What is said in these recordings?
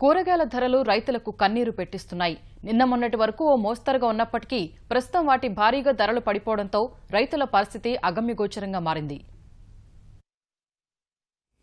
కూరగాయల ధరలు రైతులకు కన్నీరు పెట్టిస్తున్నాయి. నిన్న మొన్నటి వరకు ఓ మోస్తరుగా ఉన్నప్పటికీ ప్రస్తుతం వాటి భారీగా ధరలు పడిపోవడంతో రైతుల పరిస్థితి అగమ్యగోచరంగా మారింది.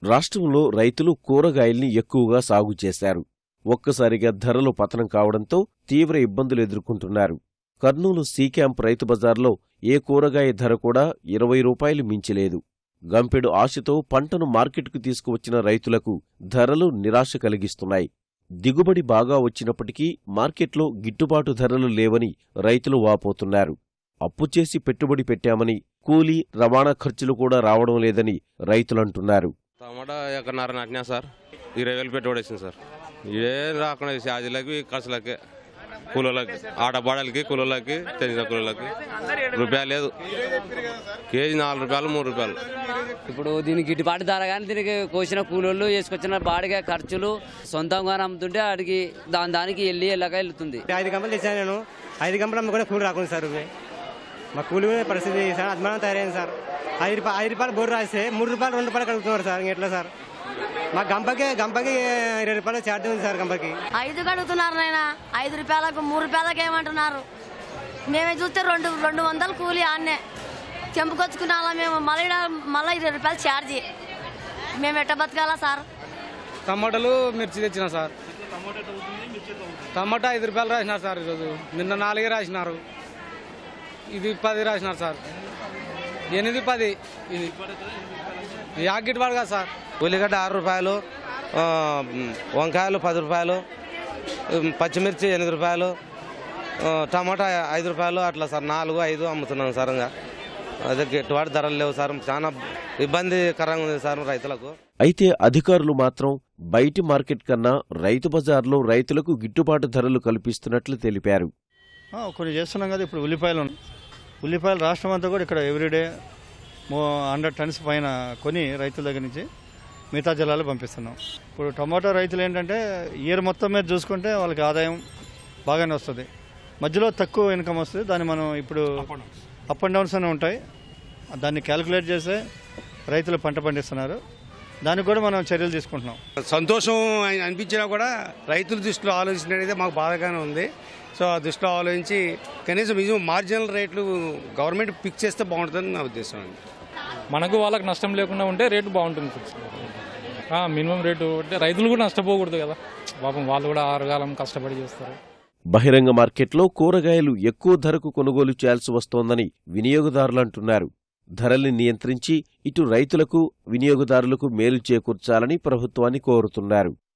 రాష్ట్రంలో రైతులు కూరగాయల్ని ఎక్కువగా సాగు చేశారు. ఒక్కసారిగా ధరలు పతనం కావడంతో తీవ్ర ఇబ్బందులు ఎదుర్కొంటున్నారు. కర్నూలు సీ క్యాంప్ రైతు బజార్లో ఏ కూరగాయ ధర కూడా ఇరవై రూపాయలు మించిలేదు. గంపెడు ఆశతో పంటను మార్కెట్కు తీసుకువచ్చిన రైతులకు ధరలు నిరాశ కలిగిస్తున్నాయి. దిగుబడి బాగా వచ్చినప్పటికీ మార్కెట్లో గిట్టుబాటు ధరలు లేవని రైతులు వాపోతున్నారు. అప్పు చేసి పెట్టుబడి పెట్టామని కూలీ రవాణా ఖర్చులు కూడా రావడం లేదని రైతులంటున్నారు. టమాటా ఎక్కడన్నర నాటినా సార్ ఇరవై వేలు పెట్టుబడి సార్. ఏం రాకుండా ఛార్జీలకి కూలీలకి ఆడబాడలకి కూలీలకి తెలిసిన కూలీలకి రూపాయలు లేదు. కేజీ నాలుగు రూపాయలు మూడు రూపాయలు. ఇప్పుడు దీనికి గిట్టుబాటు ధర కానీ దీనికి కోసిన కూలోళ్ళు వేసుకొచ్చిన బాడిగ ఖర్చులు సొంతంగా అమ్ముతుంటే వాడికి దాని దానికి వెళ్ళి వెళ్ళక వెళ్తుంది. ఐదు గంటలు తెచ్చాను నేను. ఐదు గంటలు అమ్ముకునే కూలి రాకుండా సార్. మా కూలి మీద పరిస్థితి సార్ అద్మానం తయారైంది సార్. ఐదు రూపాయలు ఐదు రూపాయలు బోర్డు రాస్తే మూడు రూపాయలు రెండు రూపాయలు కలుగుతున్నారు సార్. ఎట్లా సార్? మా గంపకి గంపకి ఇరవై రూపాయలు ఛార్జ్ ఉంది సార్ గంపకి. ఐదు కడుగుతున్నారు నాయన. ఐదు రూపాయలకు మూడు రూపాయలకు ఏమంటున్నారు? మేమే చూస్తే రెండు రెండు వందలు కూలి ఆన్నే. చెంపుకొచ్చుకున్నాలా మేము. మళ్ళీ మళ్ళీ ఇరవై రూపాయలు ఛార్జీ. మేము ఎట్ట బతకాలా సార్? టమాటాలు మిర్చి తెచ్చిన సార్. టమాటా ఐదు రూపాయలు రాసినారు సార్ ఈరోజు. నిన్న నాలుగే రాసినారు. ఇది పది రాసినారు సార్. ఎనిమిది పది. ఇది. యాకెట్ కదా సార్. ఉల్లిగడ్డ ఆరు రూపాయలు ఆ, వంకాయలు పది రూపాయలు పచ్చిమిర్చి ఎనిమిది రూపాయలు టమాటా ఐదు రూపాయలు అట్లా సార్ నాలుగు ఐదు అమ్ముతున్నాం సార్ ఇంకా. అదే గిట్టుబాటు ధరలు లేవు సార్ చాలా ఇబ్బందికరంగా ఉంది సార్ రైతులకు. అయితే అధికారులు మాత్రం బయటి మార్కెట్ కన్నా రైతు బజార్లో రైతులకు గిట్టుబాటు ధరలు కల్పిస్తున్నట్లు తెలిపారు. ఆ, కొన్ని చేస్తున్నాం కదా ఇప్పుడు ఉల్లిపాయలు. ఉల్లిపాయలు రాష్ట్రం అంతా కూడా ఇక్కడ ఎవ్రీడే హండ్రెడ్ టన్స్ పైన కొని రైతుల దగ్గర నుంచి మిగతా జిల్లాలు పంపిస్తున్నాం. ఇప్పుడు టమాటో రైతులు ఏంటంటే ఇయర్ మొత్తం మీద చూసుకుంటే వాళ్ళకి ఆదాయం బాగానే వస్తుంది. మధ్యలో తక్కువ ఇన్కమ్ వస్తుంది. దాన్ని మనం ఇప్పుడు అప్ అండ్ డౌన్స్ అనే ఉంటాయి. దాన్ని క్యాలిక్యులేట్ చేసే రైతులు పంట పండిస్తున్నారు. దానికి కూడా మనం చర్యలు తీసుకుంటున్నాం. సంతోషం ఆయన అనిపించినా కూడా రైతుల దృష్టిలో ఆలోచించినట్టయితే మాకు బాధగానే ఉంది. సో ఆ దృష్టిలో ఆలోచించి కనీసం ఇది మార్జినల్ రేట్లు గవర్నమెంట్ ఫిక్స్ చేస్తే బాగుంటుందని నా ఉద్దేశం అండి. మనకు వాళ్ళకి నష్టం లేకుండా ఉంటే రేటు బాగుంటుంది మినిమం రేటు అంటే రైతులు కూడా నష్టపోకూడదు కదా. పాపం వాళ్ళు కూడా ఆరుగాలం కష్టపడి చేస్తారు. బహిరంగ మార్కెట్లో కూరగాయలు ఎక్కువ ధరకు కొనుగోలు చేయాల్సి వస్తోందని వినియోగదారులంటున్నారు ధరల్ని నియంత్రించి ఇటు రైతులకు వినియోగదారులకు మేలు చేకూర్చాలని ప్రభుత్వాన్ని కోరుతున్నారు.